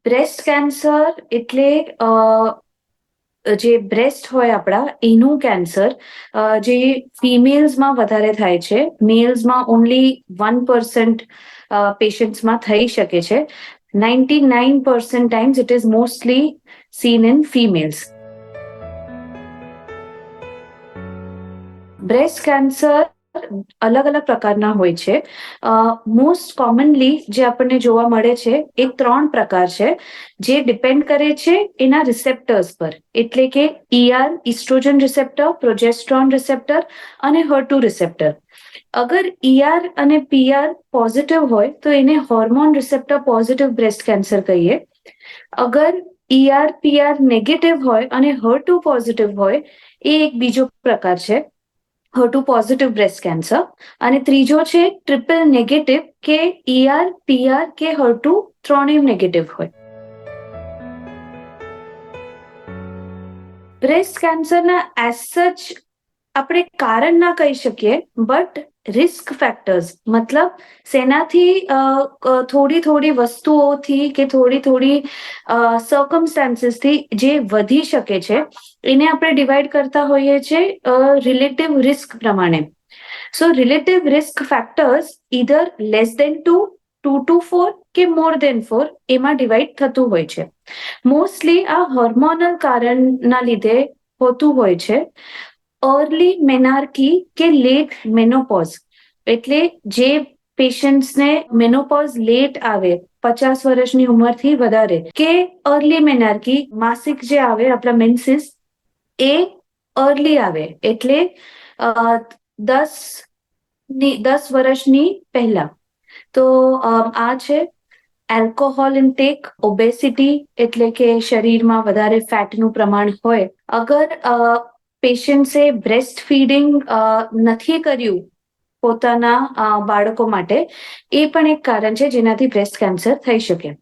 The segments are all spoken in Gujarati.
બ્રેસ્ટ કેન્સર એટલે જે બ્રેસ્ટ હોય આપણા, એનું કેન્સર જે ફિમેલ્સમાં વધારે થાય છે મેલ્સમાં ઓનલી વન પર્સન્ટ પેશન્ટ્સમાં થઈ શકે છે. Ninety nine percent times it is mostly seen in females breast cancer અલગ અલગ પ્રકારના હોય છે. મોસ્ટ કોમનલી જે આપણને જોવા મળે છે એ ત્રણ પ્રકાર છે. જે ડિપેન્ડ કરે છે એના રિસેપ્ટર્સ પર. એટલે કે ER oestrogen receptor progesterone receptor અને હર્ટુ રિસેપ્ટર અગર ઈઆર અને પીઆર પોઝિટિવ હોય તો એને hormone receptor positive breast cancer કહીએ. અગર ઈઆર પીઆર નેગેટિવ હોય અને હર્ટુ પોઝિટિવ હોય એ એક બીજો પ્રકાર છે. હર્ટુ પોઝિટિવ બ્રેસ્ટ કેન્સર અને ત્રીજો છે ટ્રિપલ નેગેટિવ કે ઈઆર પીઆર કે હર્ટુ ત્રણેય નેગેટિવ હોય. બ્રેસ્ટ કેન્સરના એઝ સચ આપણે કારણ ના કહી શકીએ બટ રિસ્ક ફેક્ટર્સ મતલબ સેનાથી થોડી થોડી વસ્તુઓથી કે થોડી થોડી સર્કમસ્ટાન્સીસથી જે વધી શકે છે એને આપણે ડિવાઈડ કરતા હોઈએ છીએ રિલેટિવ રિસ્ક પ્રમાણે so relative risk factors either less than two two two four કે મોર દેન ફોર એમાં ડિવાઈડ થતું હોય છે. મોસ્ટલી આ હોર્મોનલ કારણના લીધે હોતું હોય છે. અર્લી મેનાર્કી કે લેટ મેનોપોઝ એટલે જે પેશન્ટ્સને મેનોપોઝ લેટ આવે પચાસ વર્ષની ઉંમરથી વધારે કે અર્લી મેનાર્કી માસિક જે આવે આપણા મેન્સિસ એ અર્લી આવે એટલે દસ દસ વર્ષની પહેલા તો આ છે એલ્કોહોલ ઇન્ટેક ઓબેસિટી એટલે કે શરીરમાં વધારે ફેટનું પ્રમાણ હોય અગર પેશન્ટ્સે બ્રેસ્ટ ફીડિંગ નથી કર્યું પોતાના બાળકો માટે એ પણ એક કારણ છે જેનાથી બ્રેસ્ટ કેન્સર થઈ શકે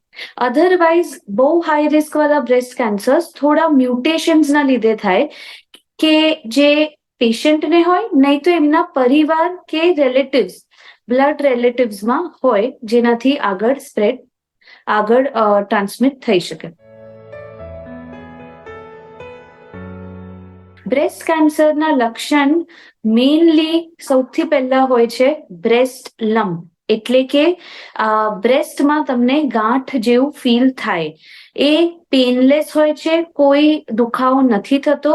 અધરવાઇઝ બહુ હાઈ રિસ્ક વાળા બ્રેસ્ટ કેન્સર્સ થોડા મ્યુટેશન્સના લીધે થાય કે જે પેશન્ટને હોય નહીં તો એમના પરિવાર કે રિલેટિવ્સ બ્લડ રિલેટિવ્સમાં હોય જેનાથી આગળ સ્પ્રેડ આગળ ટ્રાન્સમિટ થઈ શકે બ્રેસ્ટ કેન્સરના લક્ષણ મેઇનલી સૌથી પહેલા હોય છે બ્રેસ્ટ લંબ એટલે કે બ્રેસ્ટમાં તમને ગાંઠ જેવું ફીલ થાય. એ પેનલેસ હોય છે, કોઈ દુખાવો નથી થતો,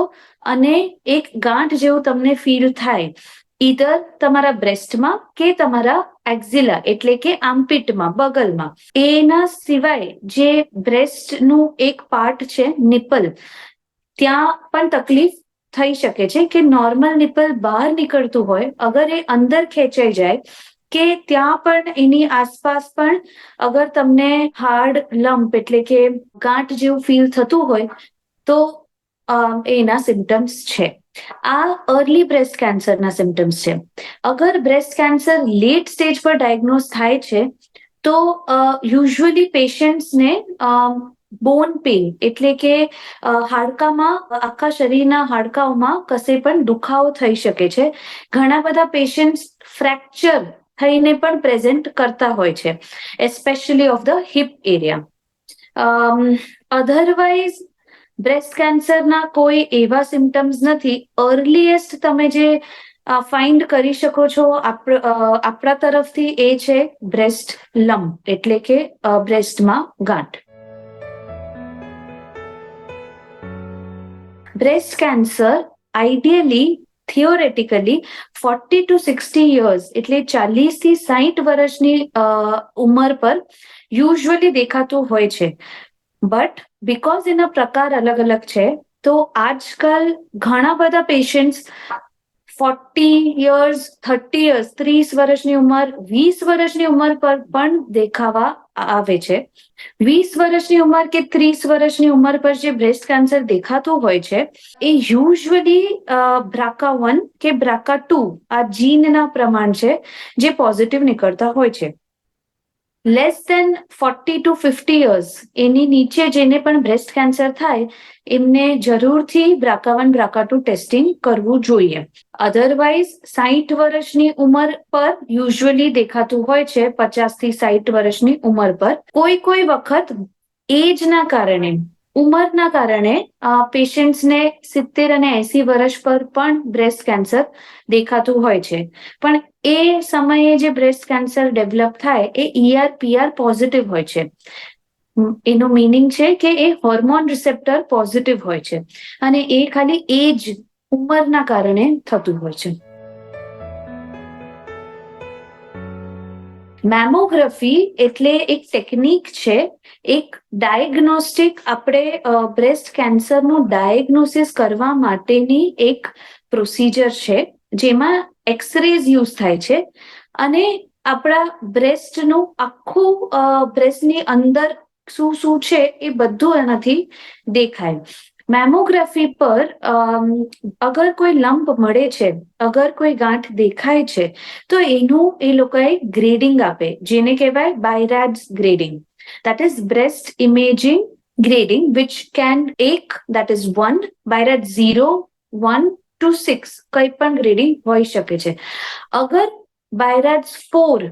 અને એક ગાંઠ જેવું તમને ફીલ થાય. ઈધર તમારા બ્રેસ્ટમાં કે તમારા એક્ઝિલા એટલે કે આમપીટમાં બગલમાં. એના સિવાય જે બ્રેસ્ટનું એક પાર્ટ છે નિપલ ત્યાં પણ તકલીફ થઈ શકે છે કે નોર્મલ નિપલ બહાર નીકળતું હોય, અગર એ અંદર ખેંચાઈ જાય, કે ત્યાં પણ એની આસપાસ પણ અગર તમને હાર્ડ લંપ એટલે કે ગાંઠ જેવું ફીલ થતું હોય, તો એના સિમ્ટમ્સ છે. આ અર્લી બ્રેસ્ટ કેન્સરના સિમ્ટમ્સ છે. અગર બ્રેસ્ટ કેન્સર લેટ સ્ટેજ પર ડાયગ્નોઝ થાય છે, તો યુઝ્યુઅલી પેશન્ટ્સને બોન પેઇન એટલે કે હાડકામાં, આખા શરીરના હાડકાઓમાં કશે પણ દુખાવો થઈ શકે છે. ઘણા બધા પેશન્ટ ફ્રેક્ચર થઈને પણ પ્રેઝન્ટ કરતા હોય છે especially of the hip area otherwise breast કેન્સરના કોઈ એવા સિમ્ટમ્સ નથી. અર્લીએસ્ટ તમે જે ફાઇન્ડ કરી શકો છો આપણા તરફથી એ છે બ્રેસ્ટ લમ્પ એટલે કે બ્રેસ્ટમાં ગાંઠ. Breast cancer ideally theoretically forty to sixty years એટલે ચાલીસથી સાહીઠ વર્ષની ઉંમર પર યુઝ્યુઅલી દેખાતું હોય છે. બટ બીકોઝ એના પ્રકાર અલગ અલગ છે, તો આજકાલ ઘણા બધા patients forty years thirty years ત્રીસ વર્ષની ઉંમર, વીસ વર્ષની ઉંમર પર પણ દેખાવા આવે છે. વીસ વર્ષની ઉંમર કે ત્રીસ વર્ષની ઉંમર પર જે બ્રેસ્ટ કેન્સર દેખાતું હોય છે, એ યુઝ્યુઅલી બ્રાકા વન કે બ્રાકા ટુ આ જીનના પ્રમાણ છે, જે પોઝિટિવ નીકળતા હોય છે. Less than forty to fifty years એની નીચે જેને પણ બ્રેસ્ટ કેન્સર થાય, એમને જરૂરથી BRCA one BRCA two testing કરવું જોઈએ. અધરવાઇઝ સાહીઠ વર્ષની ઉંમર પર યુઝ્યુઅલી દેખાતું હોય છે પચાસથી સાહીઠ વર્ષની ઉંમર પર. કોઈ કોઈ વખત એજના કારણે ઉંમરના કારણે પેશન્ટ્સને સિત્તેર અને એસી વર્ષ પર પણ બ્રેસ્ટ કેન્સર દેખાતું હોય છે. પણ એ સમયે જે બ્રેસ્ટ કેન્સર ડેવલપ થાય, એ ઈઆર પીઆર પોઝિટિવ હોય છે. એનું મિનિંગ છે કે એ હોર્મોન રિસેપ્ટર પોઝિટિવ હોય છે. અને એ ખાલી એજ ઉંમરના કારણે થતું હોય છે. મેમોગ્રાફી એટલે એક ટેકનિક છે, એક ડાયગ્નોસ્ટિક આપણે બ્રેસ્ટ કેન્સરનું ડાયગ્નોસિસ કરવા માટેની એક પ્રોસિજર છે, જેમાં એક્સરેઝ યુઝ થાય છે. અને આપણા બ્રેસ્ટનું આખું બ્રેસ્ટની અંદર શું શું છે એ બધું એનાથી દેખાય. મેમોગ્રાફી પર અગર કોઈ લંપ મળે છે, અગર કોઈ ગાંઠ દેખાય છે, તો એનું એ લોકોએ ગ્રેડિંગ આપે, જેને કહેવાય BIRADS grading that is breast imaging grading which can એક that is one BIRAD 0 1 two six કંઈ પણ ગ્રેડિંગ હોઈ શકે છે. અગર બાયરાડ્સ 4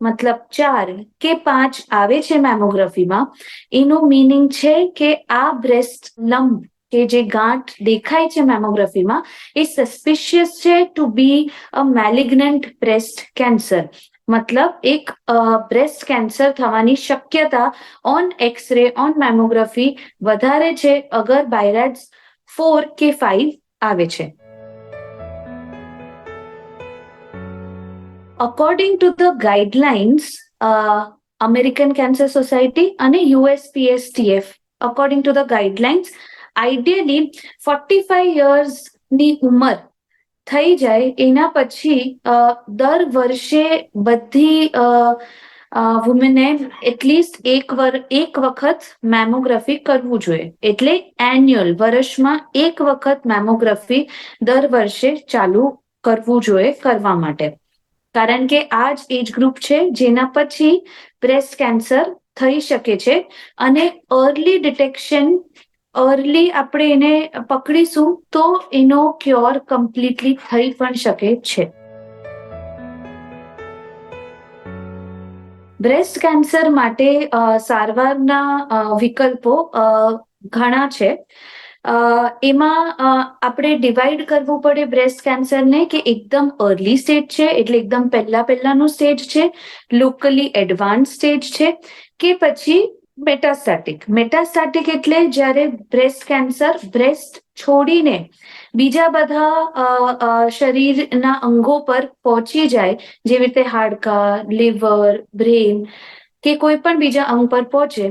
મતલબ ચાર કે પાંચ આવે છે મેમોગ્રાફીમાં એનું મિનિંગ છે કે આ બ્રેસ્ટ લંબ કે જે ગાંઠ દેખાય છે મેમોગ્રાફીમાં એ સસ્પિશિયસ છે to be a malignant breast cancer મતલબ એક બ્રેસ્ટ કેન્સર થવાની શક્યતા ઓન એક્સરે ઓન મેમોગ્રાફી વધારે છે અગર બાયરાડ ફોર કે ફાઈવ આવે છે. According to the guidelines American Cancer Society અને USPSTF according to the guidelines ideally forty five યર્સની ઉંમર થઈ જાય એના પછી દર વર્ષે બધી વુમેને એટલીસ્ટ એક વર એક વખત મેમોગ્રાફી કરવું જોઈએ એટલે એન્યુઅલ વર્ષમાં એક વખત મેમોગ્રાફી દર વર્ષે ચાલુ કરવું જોઈએ કરવા માટે કારણ કે આ જ એજ ગ્રુપ છે જેના પછી બ્રેસ્ટ કેન્સર થઈ શકે છે અને અર્લી ડિટેક્શન અર્લી આપણે એને પકડીશું તો એનો ક્યોર કમ્પ્લીટલી થઈ પણ શકે છે. બ્રેસ્ટ કેન્સર માટે સારવારના વિકલ્પો ઘણા છે. એમાં આપણે ડિવાઈડ કરવું પડે બ્રેસ્ટ કેન્સરને કે એકદમ અર્લી સ્ટેજ છે, એટલે એકદમ પહેલા પહેલાનું સ્ટેજ છે લોકલી એડવાન્સ સ્ટેજ છે, કે પછી મેટાસ્ટાટિક મેટાસ્ટાટિક એટલે જ્યારે બ્રેસ્ટ કેન્સર બ્રેસ્ટ છોડીને બીજા બધા શરીરના અંગો પર પહોંચી જાય, જેવી રીતે હાડકા લીવર બ્રેન કે કોઈ પણ બીજા અંગ પર પહોંચે,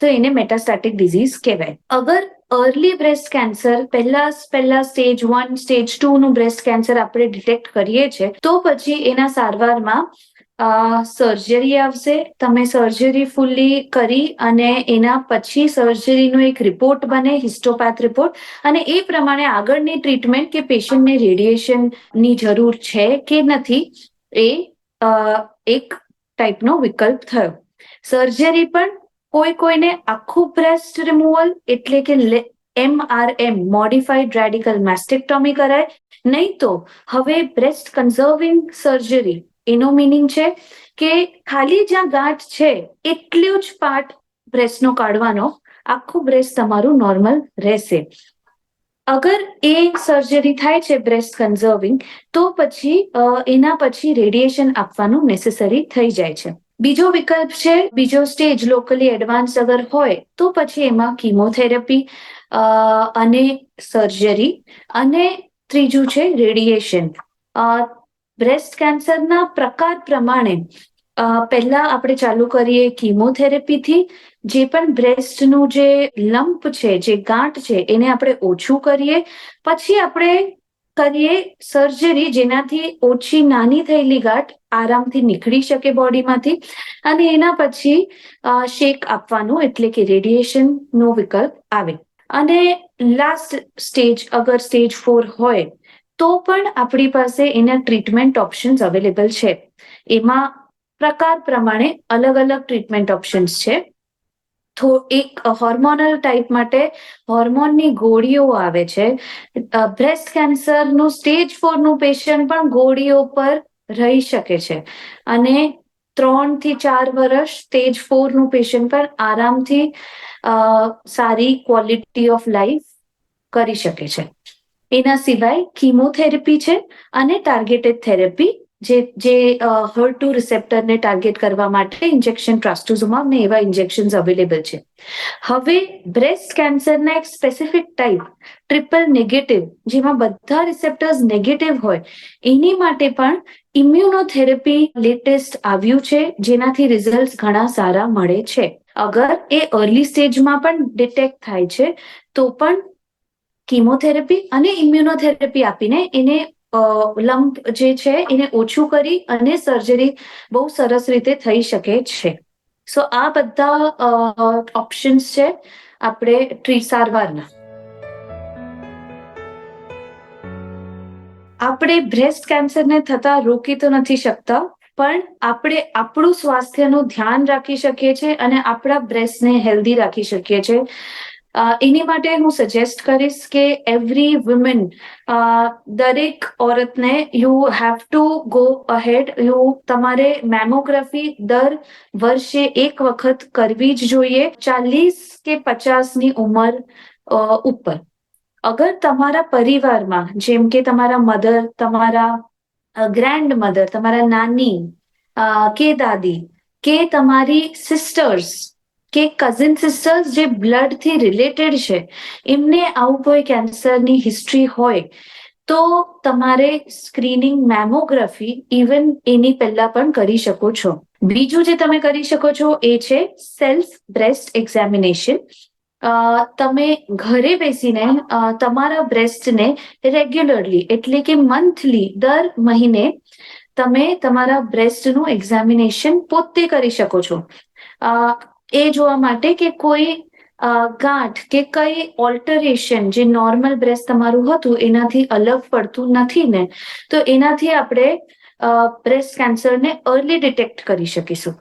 તો એને મેટાસ્ટાટિક ડિઝીઝ કહેવાય. અગર અર્લી બ્રેસ્ટ કેન્સર પહેલા પહેલા સ્ટેજ વન સ્ટેજ ટુ નું બ્રેસ્ટ કેન્સર આપણે ડિટેક્ટ કરીએ છીએ, તો પછી એના સારવારમાં સર્જરી આવશે. તમે સર્જરી ફૂલ્લી કરી અને એના પછી સર્જરીનો એક રિપોર્ટ બને હિસ્ટોપેથ રિપોર્ટ અને એ પ્રમાણે આગળની ટ્રીટમેન્ટ કે પેશન્ટને રેડિયેશનની જરૂર છે કે નથી, એ એક ટાઈપનો વિકલ્પ થયો. સર્જરી પણ કોઈ કોઈને આખું બ્રેસ્ટ રિમુવલ એટલે કે એમઆરએમ મોડિફાઈડ રેડિકલ મેસ્ટેક્ટોમી કરાય. નહીં તો હવે બ્રેસ્ટ કન્ઝર્વિંગ સર્જરી એનો મિનિંગ છે કે ખાલી જ્યાં ગાંઠ છે, એટલું જ પાર્ટ બ્રેસ્ટનો કાઢવાનો, આખું બ્રેસ્ટ તમારું નોર્મલ રહેશે. અગર એ સર્જરી થાય છે બ્રેસ્ટ કન્ઝર્વિંગ તો પછી એના પછી રેડિયેશન આપવાનું નેસેસરી થઈ જાય છે. બીજો વિકલ્પ છે, બીજો સ્ટેજ લોકલી એડવાન્સ અગર હોય, તો પછી એમાં કીમોથેરાપી અને સર્જરી અને ત્રીજું છે રેડિયેશન બ્રેસ્ટ કેન્સરના પ્રકાર પ્રમાણે પહેલા આપણે ચાલુ કરીએ કીમોથેરેપીથી જે પણ બ્રેસ્ટનું જે લંપ છે, જે ગાંઠ છે, એને આપણે ઓછું કરીએ, પછી આપણે કરીએ સર્જરી જેનાથી ઓછી નાની થયેલી ગાંઠ આરામથી નીકળી શકે બોડીમાંથી અને એના પછી શેક આપવાનું એટલે કે રેડિયેશન નો વિકલ્પ આવે. અને લાસ્ટ સ્ટેજ અગર સ્ટેજ ફોર હોય, તો પણ આપણી પાસે એના ટ્રીટમેન્ટ ઓપ્શન્સ અવેલેબલ છે. એમાં પ્રકાર પ્રમાણે અલગ અલગ ટ્રીટમેન્ટ ઓપ્શન્સ છે. એક હોર્મોનલ ટાઈપ માટે હોર્મોનની ગોળીઓ આવે છે. બ્રેસ્ટ કેન્સરનું સ્ટેજ ફોરનું પેશન્ટ પણ ગોળીઓ પર રહી શકે છે. અને ત્રણથી ચાર વર્ષ સ્ટેજ ફોરનું પેશન્ટ પણ આરામથી સારી ક્વોલિટી ઓફ લાઈફ કરી શકે છે. એના સિવાય કીમોથેરેપી છે અને ટાર્ગેટેડ થેરેપી જે જે હર ટુ રિસેપ્ટરને ટાર્ગેટ કરવા માટે ઇન્જેક્શન ટ્રાસ્ટુઝુમાબ ને એવા ઇન્જેક્શન્સ અવેલેબલ છે. હવે બ્રેસ્ટ કેન્સરના એક સ્પેસિફિક ટાઈપ ટ્રિપલ નેગેટિવ જેમાં બધા રિસેપ્ટર્સ નેગેટિવ હોય, એની માટે પણ ઇમ્યુનોથેરેપી લેટેસ્ટ આવ્યું છે, જેનાથી રિઝલ્ટ ઘણા સારા મળે છે. અગર એ અર્લી સ્ટેજમાં પણ ડિટેક્ટ થાય છે, તો પણ કીમોથેરેપી અને ઇમ્યુનોથેરેપી આપીને એને લંપ જે છે એને ઓછું કરી અને સર્જરી બહુ સરસ રીતે થઈ શકે છે. સો આ બધા ઓપ્શન્સ છે આપણે ટ્રી સારવારના આપણે બ્રેસ્ટ કેન્સરને થતા રોકી તો નથી શકતા, પણ આપણે આપણું સ્વાસ્થ્યનું ધ્યાન રાખી શકીએ છીએ અને આપણા બ્રેસ્ટને હેલ્ધી રાખી શકીએ છીએ. એની માટે હું સજેસ્ટ કરીશ કે એવરી વુમેન દરેક ઓરતને you have to go ahead you તમારે મેમોગ્રાફી દર વર્ષે એક વખત કરવી જ જોઈએ ચાલીસ કે પચાસની ઉંમર ઉપર. અગર તમારા પરિવારમાં, જેમ કે તમારા મધર તમારા ગ્રેન્ડ મધર તમારા નાની કે દાદી કે તમારી સિસ્ટર્સ કે કઝિન સિસ્ટર્સ જે બ્લડથી રિલેટેડ છે, એમને આવું કોઈ કેન્સરની હિસ્ટ્રી હોય, તો તમારે સ્ક્રીનિંગ મેમોગ્રાફી ઇવન એની પહેલા પણ કરી શકો છો. બીજું જે તમે કરી શકો છો એ છે સેલ્ફ બ્રેસ્ટ એક્ઝામિનેશન તમે ઘરે બેસીને તમારા બ્રેસ્ટને રેગ્યુલરલી એટલે કે મંથલી દર મહિને તમે તમારા બ્રેસ્ટનું એક્ઝામિનેશન પોતે કરી શકો છો. એ જોવા માટે કે કોઈ ગાંઠ કે કઈ ઓલ્ટરેશન જે નોર્મલ બ્રેસ્ટ તમારું હતું, એનાથી અલગ પડતું નથી ને, તો એનાથી આપણે બ્રેસ્ટ કેન્સરને અર્લી ડિટેક્ટ કરી શકીશું.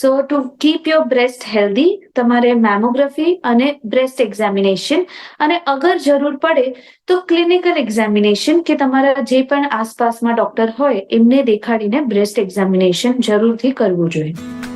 So to keep your breast healthy તમારે મેમોગ્રાફી અને બ્રેસ્ટ એક્ઝામિનેશન અને અગર જરૂર પડે, તો ક્લિનિકલ એક્ઝામિનેશન કે તમારા જે પણ આસપાસમાં ડોક્ટર હોય, એમને દેખાડીને બ્રેસ્ટ એક્ઝામિનેશન જરૂરથી કરવું જોઈએ.